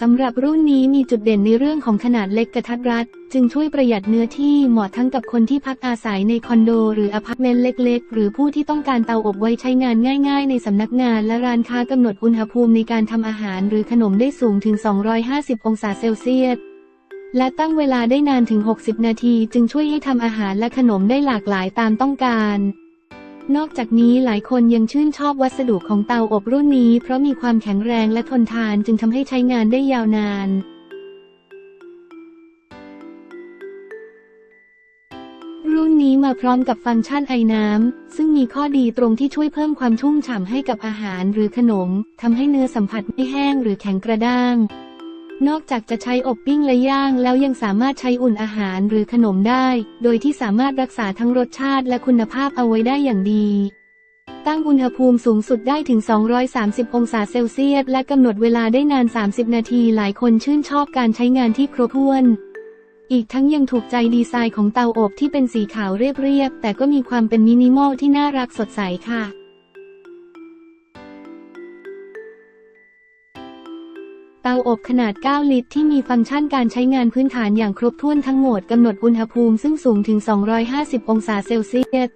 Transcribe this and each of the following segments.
สำหรับรุ่นนี้มีจุดเด่นในเรื่องของขนาดเล็กกระทัดรัด จึงช่วยประหยัดเนื้อที่เหมาะทั้งกับคนที่พักอาศัยในคอนโด หรืออพาร์ตเมนต์เล็ก ๆ หรือผู้ที่ต้องการเตาอบไว้ใช้งานง่าย ๆ ในสำนักงานและร้านค้ากำหนดอุณหภูมิในการทำอาหารหรือขนมได้สูงถึง 250 องศาเซลเซียสและตั้งเวลาได้นานถึง 60 นาที จึงช่วยให้ทำอาหารและขนมได้หลากหลายตามต้องการ นอกจากนี้หลายคนยังชื่นชอบวัสดุของเตาอบรุ่นนี้ เพราะมีความแข็งแรงและทนทานจึงทำให้ใช้งานได้ยาวนาน รุ่นนี้มาพร้อมกับฟังก์ชันไอน้ำ ซึ่งมีข้อดีตรงที่ช่วยเพิ่มความชุ่มฉ่ำให้กับอาหารหรือขนมทำให้เนื้อสัมผัสไม่แห้งหรือแข็งกระด้าง นอกจากจะใช้อบปิ้งและย่างแล้วยังสามารถใช้อุ่นอาหารหรือขนมได้ โดยที่สามารถรักษาทั้งรสชาติและคุณภาพเอาไว้ได้อย่างดี ตั้งอุณหภูมิสูงสุดได้ถึง 230 องศาเซลเซียส และกำหนดเวลาได้นาน 30 นาที หลายคนชื่นชอบการใช้งานที่ครบถ้วน อีกทั้งยังถูกใจดีไซน์ของเตาอบที่เป็นสีขาวเรียบๆ แต่ก็มีความเป็นมินิมอลที่น่ารักสดใสค่ะ เตาอบขนาด 9 ลิตร ที่มีฟังก์ชันการใช้งานพื้นฐานอย่างครบถ้วนทั้งหมดกำหนดอุณหภูมิซึ่งสูงถึง 250 องศาเซลเซียส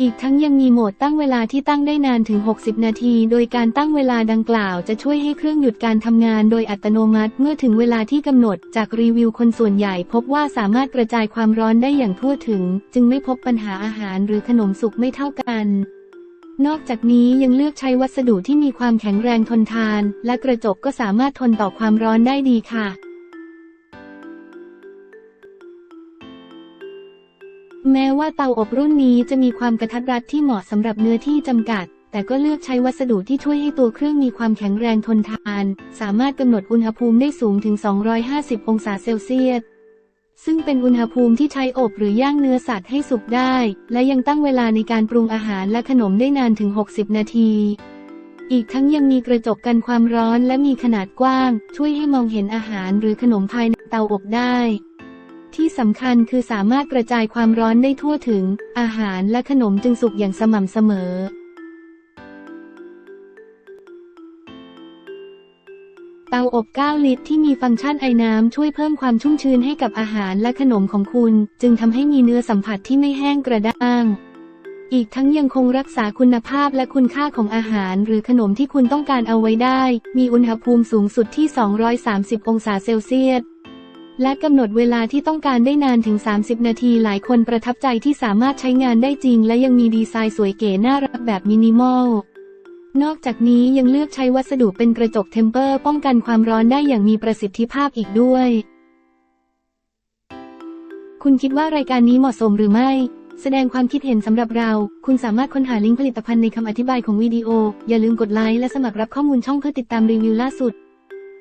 อีกทั้งยังมีโหมดตั้งเวลาที่ตั้งได้นานถึง 60 นาที โดยการตั้งเวลาดังกล่าวจะช่วยให้เครื่องหยุดการทำงานโดยอัตโนมัติเมื่อถึงเวลาที่กำหนด จากรีวิวคนส่วนใหญ่พบว่าสามารถกระจายความร้อนได้อย่างทั่วถึง จึงไม่พบปัญหาอาหารหรือขนมสุกไม่เท่ากัน นอกจากนี้ยังเลือกใช้วัสดุที่มีความแข็งแรงทนทาน และกระจกก็สามารถทนต่อความร้อนได้ดีค่ะ แม้ว่าเตาอบรุ่นนี้จะมีความกระทัดรัดที่เหมาะสำหรับเนื้อที่จำกัด แต่ก็เลือกใช้วัสดุที่ช่วยให้ตัวเครื่องมีความแข็งแรงทนทาน สามารถกำหนดอุณหภูมิได้สูงถึง 250 องศาเซลเซียส ซึ่งเป็นอุณหภูมิที่ใช้อบหรือย่างเนื้อสัตว์ให้สุกได้ และยังตั้งเวลาในการปรุงอาหารและขนมได้นานถึง 60 นาที อีกทั้งยังมีกระจกกันความร้อนและมีขนาดกว้าง ช่วยให้มองเห็นอาหารหรือขนมภายในเตาอบได้ ที่สำคัญคือสามารถกระจายความร้อนได้ทั่วถึง อาหารและขนมจึงสุกอย่างสม่ำเสมอ ตาอบ9ลิตรที่มีฟังก์ชันไอน้ำช่วยเพิ่มความชุ่มชื้นให้กับอาหารและขนมของคุณ จึงทำให้มีเนื้อสัมผัสที่ไม่แห้งกระด้าง อีกทั้งยังคงรักษาคุณภาพและคุณค่าของอาหาร หรือขนมที่คุณต้องการเอาไว้ได้ มีอุณหภูมิสูงสุดที่ 230 องศาเซลเซียสและกำหนดเวลาที่ต้องการได้นานถึง 30 นาทีหลายคนประทับใจที่สามารถใช้งานได้จริง และยังมีดีไซน์สวยเก๋น่ารักแบบมินิมอล นอกจากนี้ยังเลือกใช้วัสดุเป็นกระจกเทมเปอร์ป้องกันความร้อนได้อย่างมีประสิทธิภาพอีกด้วย คุณคิดว่ารายการนี้เหมาะสมหรือไม่ แสดงความคิดเห็นสำหรับเรา คุณสามารถค้นหาลิงก์ผลิตภัณฑ์ในคำอธิบายของวิดีโอ อย่าลืมกดไลค์และสมัครรับข้อมูลช่องเพื่อติดตามรีวิวล่าสุด